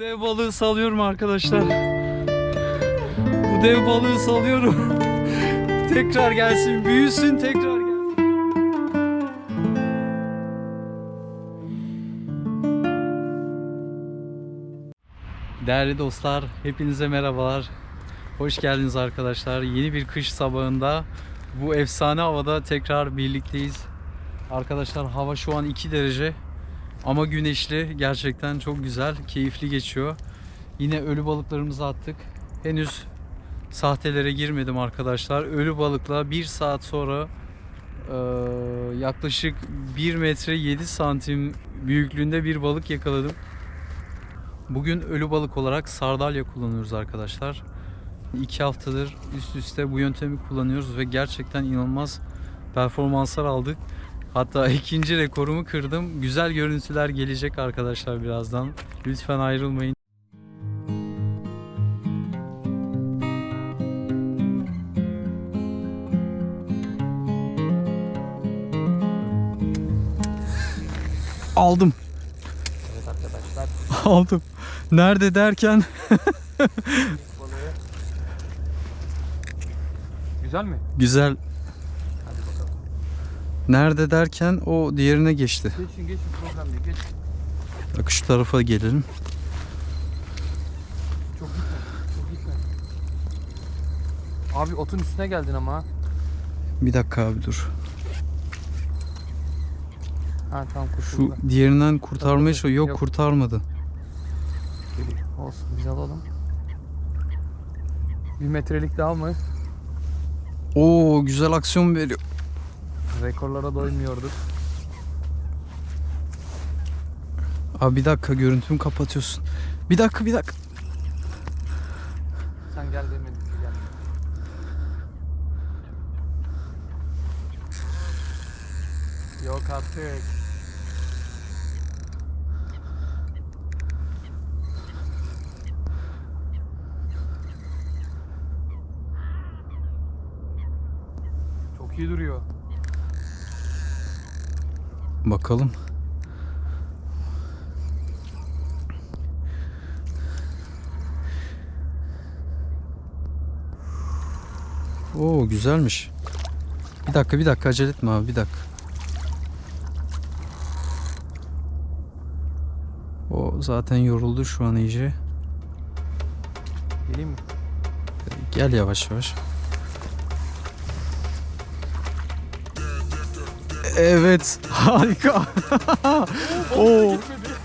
dev balığı salıyorum arkadaşlar. Bu dev balığı salıyorum. tekrar gelsin, büyüsün, tekrar gelsin. Değerli dostlar, hepinize merhabalar. Hoş geldiniz arkadaşlar. Yeni bir kış sabahında bu efsane havada tekrar birlikteyiz. Arkadaşlar hava şu an 2 derece ama güneşli. Gerçekten çok güzel, keyifli geçiyor. Yine ölü balıklarımızı attık. Henüz sahtelere girmedim arkadaşlar. Ölü balıkla 1 saat sonra eee, yaklaşık 1 metre 7 santim büyüklüğünde bir balık yakaladım. Bugün ölü balık olarak sardalya kullanıyoruz arkadaşlar. 2 haftadır üst üste bu yöntemi kullanıyoruz ve gerçekten inanılmaz performanslar aldık. Hatta ikinci rekorumu kırdım. Güzel görüntüler gelecek arkadaşlar birazdan. Lütfen ayrılmayın. Aldım. Evet arkadaşlar Aldım. Nerede derken. Güzel mi? güzel. Nerede derken o diğerine geçti. Geçin geçin problem değil. Geç. Bak şu tarafa gelelim. Çok gitme. Çok gitme. Abi otun üstüne geldin ama. Bir dakika abi dur. Ha tamam Şu kurtuldu. diğerinden kurtarmaya çalışıyor. Yok, yok. kurtarmadı. Olsun biz alalım. Bir metrelik daha mı? Oo güzel aksiyon veriyor. Rekorlara doymuyorduk. Abi bir dakika görüntümü kapatıyorsun. Bir dakika bir dakika. Sen gel demedin ki gel. Yok artık. Çok iyi duruyor. Bakalım. Oo güzelmiş. Bir dakika bir dakika acele etme abi bir dakika. O zaten yoruldu şu an iyice. Geleyim mi? Gel yavaş yavaş. Evet, harika. Oo.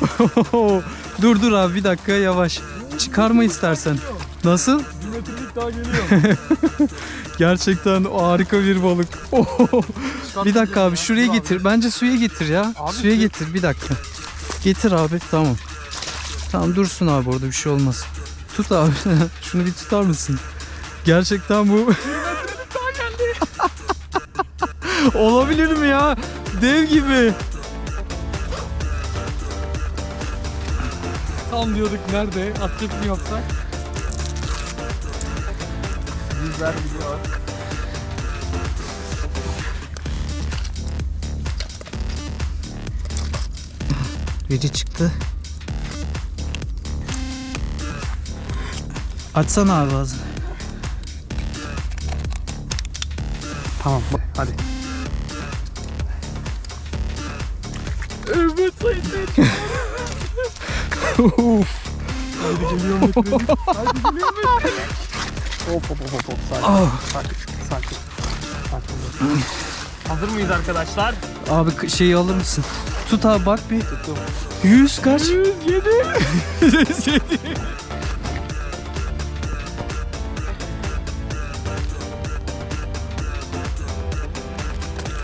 dur dur abi bir dakika yavaş. Çıkarma istersen. Nasıl? Bir metrelik daha geliyor. Gerçekten harika bir balık. bir dakika abi şuraya getir. Bence suya getir ya. Suya su- getir bir dakika. Getir abi tamam. Tamam dursun abi orada bir şey olmaz. Tut abi. Şunu bir tutar mısın? Gerçekten bu Olabilir mi ya? Dev gibi. Tam diyorduk nerede? Atlet mi yapsak? Yüzler gidiyor. Biri çıktı. Açsana abi ağzını. Tamam hadi. Evet Haydi geliyor metrelik. Haydi geliyor metrelik. Hop hop hop hop hop. Sakin. Ah. Sakin. Sakin. Sakin. Hazır mıyız arkadaşlar? Abi şeyi alır mısın? Tut abi bak bir. Tuttum. 100 kaç? 107. 107.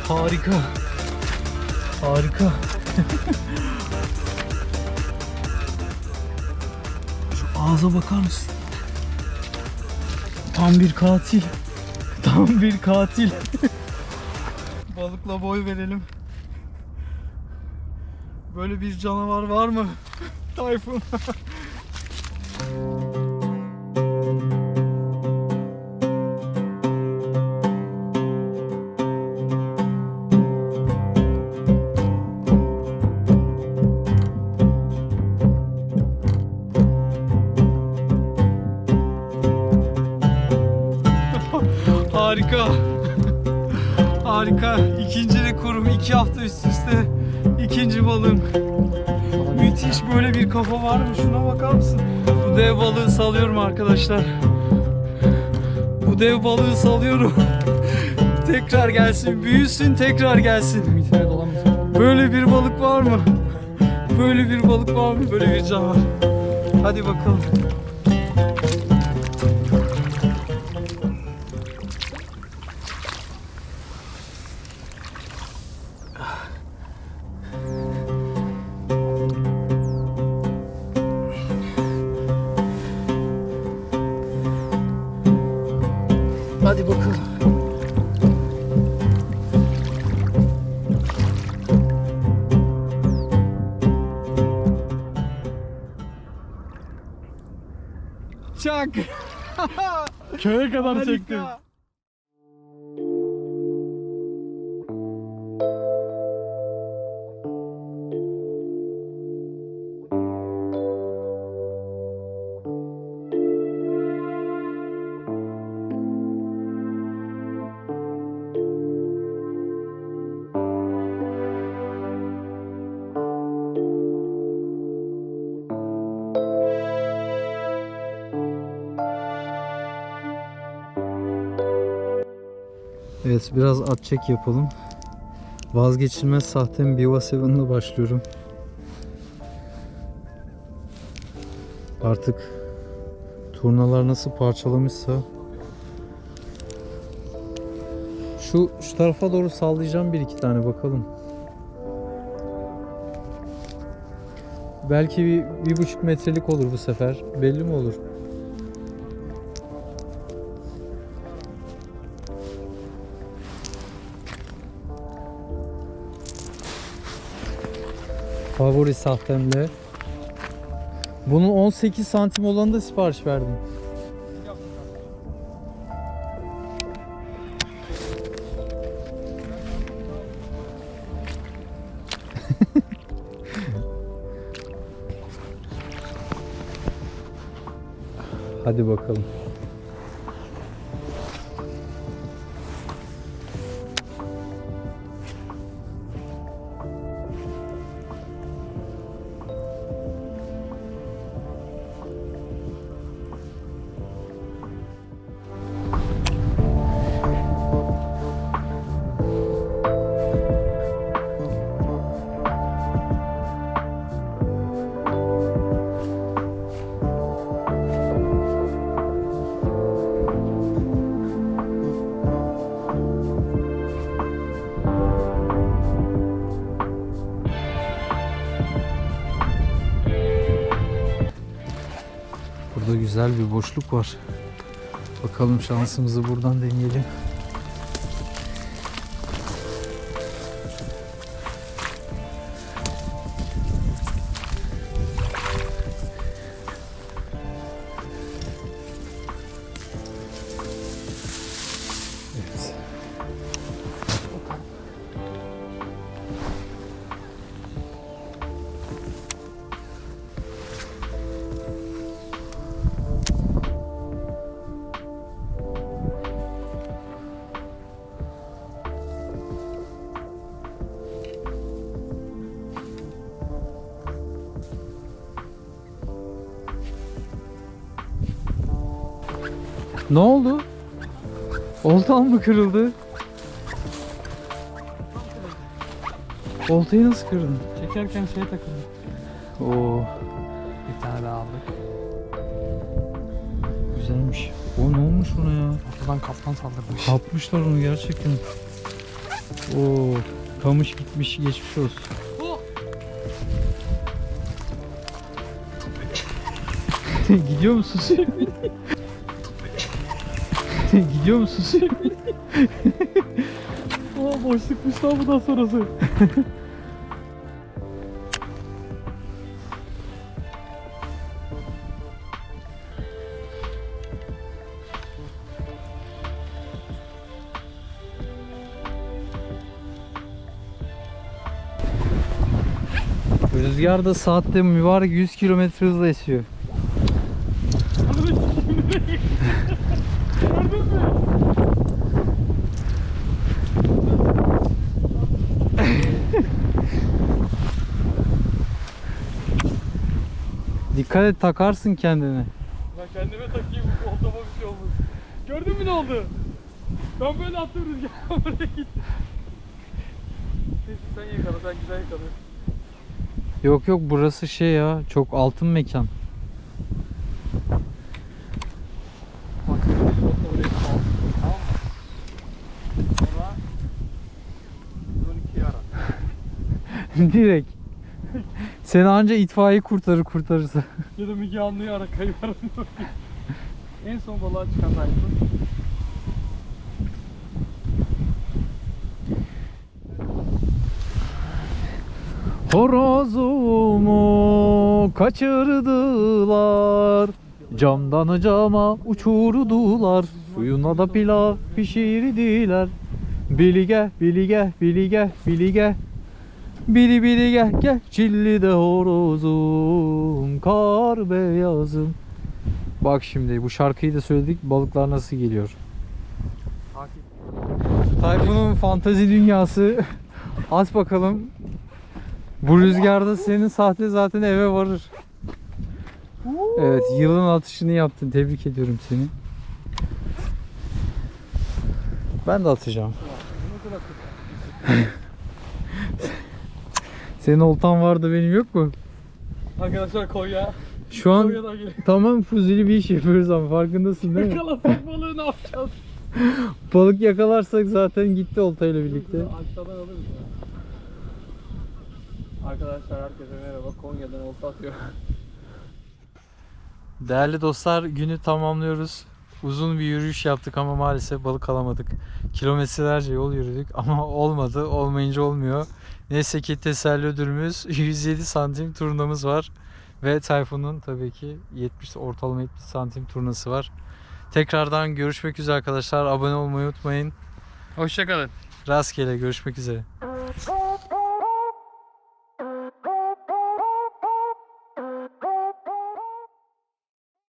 Harika. Harika. Şu ağza bakar mısın? Tam bir katil. Tam bir katil. Balıkla boy verelim. Böyle bir canavar var mı? Tayfun. Harika. Harika. İkinci rekorum. iki hafta üst üste. ikinci balığım. Müthiş böyle bir kafa var mı? Şuna bakar mısın? Bu dev balığı salıyorum arkadaşlar. Bu dev balığı salıyorum. tekrar gelsin. Büyüsün tekrar gelsin. Böyle bir balık var mı? Böyle bir balık var mı? Böyle bir can var. Hadi bakalım. Çak. Köye kadar çektim. Evet biraz at çek yapalım. Vazgeçilmez sahtem Biva 7'la başlıyorum. Artık turnalar nasıl parçalamışsa şu şu tarafa doğru sallayacağım bir iki tane bakalım. Belki bir, bir buçuk metrelik olur bu sefer. Belli mi olur? Favori sahtemle. Bunun 18 santim olanı da sipariş verdim. Hadi bakalım. Burada güzel bir boşluk var. Bakalım şansımızı buradan deneyelim. Ne oldu? Oltan mı kırıldı? Oltayı nasıl kırdın? Çekerken şeye takıldı. Oo, Bir tane daha aldık. güzelmiş. O ne olmuş ona ya? Ortadan kaplan saldırmış. Kapmışlar onu gerçekten. Oo, kamış gitmiş geçmiş olsun. Gidiyor musun? Gidiyor musun? Aa boşlukmuş lan bundan sonrası. Rüzgar da saatte mübarek 100 km hızla esiyor. Dikkat et takarsın kendini. Ben kendime takayım oltama bir şey olmasın. Gördün mü ne oldu? Ben böyle attım rüzgar oraya gitti. Neyse sen yakala sen güzel yakala. Yok yok burası şey ya çok altın mekan. Bak olta oraya al. Tamam mı? Sonra 112'yi ara. Direkt. Seni anca itfaiye kurtarır kurtarırsa. Ya da Müge Anlı'yı ara kayıp En son balığa çıkan Tayfun. Horozumu kaçırdılar. Camdan cama uçurdular. Suyuna da pilav pişirdiler. Bili gel, bili gel, bili gel, bili gel. Gel, gel. Çilli de horozum, kar beyazım. Bak şimdi bu şarkıyı da söyledik. Balıklar nasıl geliyor? Tayfun'un fantezi dünyası. At bakalım. Bu rüzgarda senin sahte zaten eve varır. Evet, yılın atışını yaptın. Tebrik ediyorum seni. Ben de atacağım. Senin oltan vardı benim yok mu? Arkadaşlar Konya. Şu an Konya'dan geliyor. tamam fuzili bir iş yapıyoruz ama farkındasın değil mi? Yakalasak balığı ne yapacağız? Balık yakalarsak zaten gitti oltayla birlikte. Aşağıdan alırız ya. Arkadaşlar herkese merhaba. Konya'dan olta atıyor. Değerli dostlar günü tamamlıyoruz. Uzun bir yürüyüş yaptık ama maalesef balık alamadık. Kilometrelerce yol yürüdük ama olmadı. Olmayınca olmuyor. Neyse ki teselli ödülümüz 107 santim turnamız var. Ve Tayfun'un tabii ki 70 ortalama 70 santim turnası var. Tekrardan görüşmek üzere arkadaşlar. Abone olmayı unutmayın. Hoşçakalın. Rastgele görüşmek üzere.